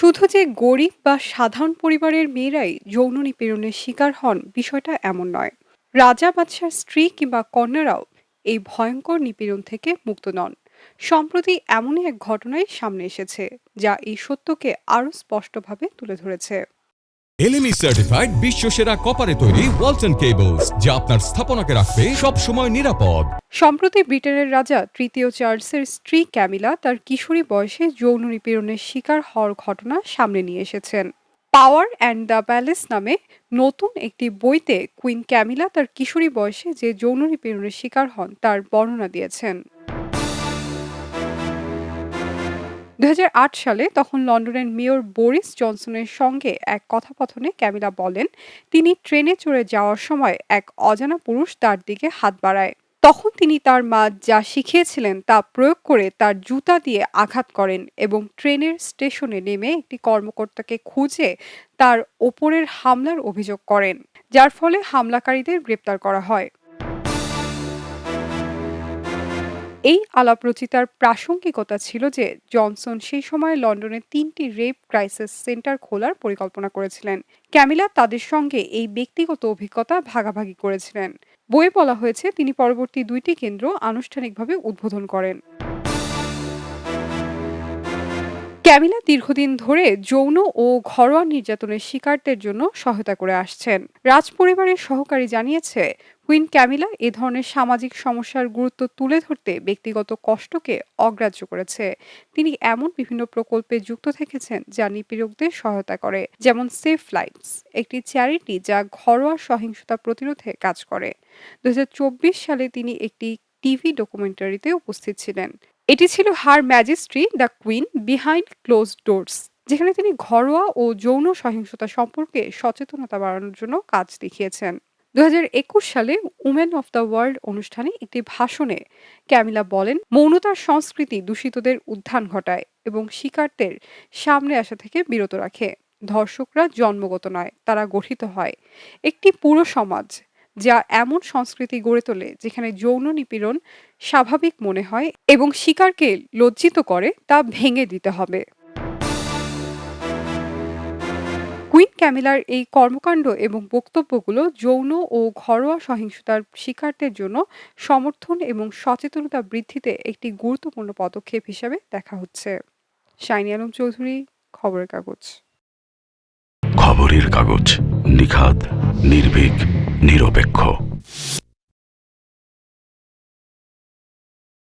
শুধু যে গরিব বা সাধারণ পরিবারের মেয়েরাই যৌন নিপীড়নের শিকার হন, বিষয়টা এমন নয়। রাজা বাদশার স্ত্রী কিংবা কন্যারাও এই ভয়ঙ্কর নিপীড়ন থেকে মুক্ত নন। সম্প্রতি এমনই এক ঘটনাই সামনে এসেছে, যা এই সত্যকে আরও স্পষ্টভাবে তুলে ধরেছে। এলএমই সার্টিফাইড বিশ্ব সেরা কপারে তৈরি ওয়ালটন কেবলস যা আপনার স্থাপনাকে রাখবে সব সময় নিরাপদ। সম্প্রতি ব্রিটেনের রাজা তৃতীয় চার্লসের স্ত্রী ক্যামিলা তার কিশোরী বয়সে যৌন নিপীড়নের শিকার হওয়ার ঘটনা সামনে নিয়ে এসেছেন। পাওয়ার অ্যান্ড দ্য প্যালেস নামে নতুন একটি বইতে কুইন ক্যামিলা তার কিশোরী বয়সে যে যৌন নিপীড়নের শিকার হন তার বর্ণনা দিয়েছেন। দুই হাজার আট সালে তখন লন্ডনের মেয়র বোরিস জনসনের সঙ্গে এক কথাপথনে ক্যামিলা বলেন, তিনি ট্রেনে চড়ে যাওয়ার সময় এক অজানা পুরুষ তার দিকে হাত বাড়ায়। তখন তিনি তার মা যা শিখিয়েছিলেন তা প্রয়োগ করে তার জুতা দিয়ে আঘাত করেন এবং ট্রেনের স্টেশনে নেমে একটি কর্মকর্তাকে খুঁজে তার ওপরের হামলার অভিযোগ করেন, যার ফলে হামলাকারীদের গ্রেপ্তার করা হয়। এই আলাপরচিতার প্রাসঙ্গিকতা ছিল যে জনসন সেই সময় লন্ডনে তিনটি রেপ ক্রাইসিস সেন্টার খোলার পরিকল্পনা করেছিলেন। ক্যামিলা তাদের সঙ্গে এই ব্যক্তিগত অভিজ্ঞতা ভাগাভাগি করেছিলেন। বইয়ে বলা হয়েছে, তিনি পরবর্তী দুইটি কেন্দ্র আনুষ্ঠানিকভাবে উদ্বোধন করেন। ক্যামিলা দীর্ঘদিন ধরে যৌন ও ঘরোয়া নির্যাতনের শিকারদের জন্য সহায়তা করে আসছেন। রাজপরিবারের সহকারী জানিয়েছে, কুইন ক্যামিলা এ ধরনের সামাজিক সমস্যার গুরুত্ব তুলে ধরতে ব্যক্তিগত কষ্টকে অগ্রাহ্য করেছে। তিনি এমন বিভিন্ন প্রকল্পে যুক্ত থেকেছেন যা নিপীড়কদের সহায়তা করে, যেমন সেফ লাইটস একটি চ্যারিটি যা ঘরোয়া সহিংসতা প্রতিরোধে কাজ করে। দু হাজার চব্বিশ সালে তিনি একটি টিভি ডকুমেন্টারিতে উপস্থিত ছিলেন। এটি ছিল her majesty the queen behind closed doors, যেখানে তিনি ঘরোয়া ও যৌন সহিংসতা সম্পর্কে সচেতনতা বাড়ানোর জন্য কাজ দেখিয়েছেন। দু হাজার একুশ সালে উমেন অফ দ্য ওয়ার্ল্ড অনুষ্ঠানে একটি ভাষণে ক্যামিলা বলেন, মৌনতার সংস্কৃতি দূষিতদের উত্থান ঘটায় এবং শিকারদের সামনে আসা থেকে বিরত রাখে। ধর্ষকরা জন্মগত নয়, তারা গঠিত হয়। একটি পুরো সমাজ যা এমন সংস্কৃতি গড়ে তোলে যেখানে যৌন নিপীড়ন স্বাভাবিক মনে হয় এবং শিকারকে লজ্জিত করে তা ভেঙে দিতে হবে। কুইন ক্যামিলার এই কর্মকাণ্ড এবং বক্তব্যগুলো যৌন ও ঘরোয়া সহিংসতার শিকারদের জন্য সমর্থন এবং সচেতনতা বৃদ্ধিতে একটি গুরুত্বপূর্ণ পদক্ষেপ হিসাবে দেখা হচ্ছে। শাইনি আলম চৌধুরী, খবরের কাগজ। খবরের কাগজ, নিখাত, নির্ভীক। নিরপেক্ষ।